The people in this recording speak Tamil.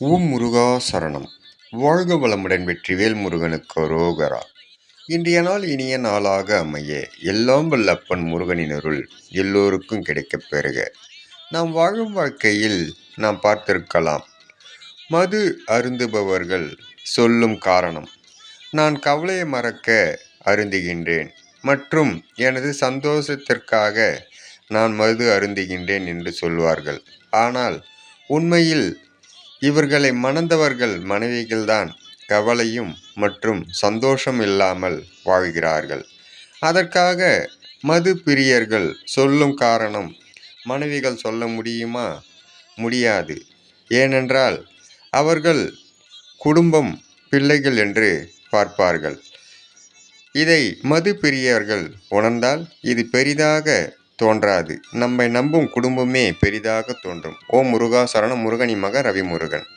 ஓம் முருகா சரணம். வாழ்க வளமுடன் வெற்றிவேல் முருகனுக்கு அரோகரா. இன்றைய நாள் இனிய நாளாக அமைய எல்லாம் வல்லப்பன் முருகனின் அருள் எல்லோருக்கும் கிடைக்கப் பெறுக. நாம் வாழும் வாழ்க்கையில் நாம் பார்த்திருக்கலாம். மது அருந்துபவர்கள் சொல்லும் காரணம் நான் கவலையை மறக்க அருந்துகின்றேன் மற்றும் எனது சந்தோஷத்திற்காக நான் மது அருந்துகின்றேன் என்று சொல்வார்கள். ஆனால் உண்மையில் இவர்களை மணந்தவர்கள் மனைவிகள்தான். கவலையும் மற்றும் சந்தோஷம் இல்லாமல் வாழ்கிறார்கள். அதற்காக மது பிரியர்கள் சொல்லும் காரணம் மனைவிகள் சொல்ல முடியுமா? முடியாது. ஏனென்றால் அவர்கள் குடும்பம் பிள்ளைகள் என்று பார்ப்பார்கள். இதை மது பிரியர்கள் உணர்ந்தால் இது பெரிதாக தோன்றாது. நம்மை நம்பும் குடும்பமே பெரிதாக தோன்றும். ஓம் முருகா சரணம் முருகனி மக ரவி முருகன்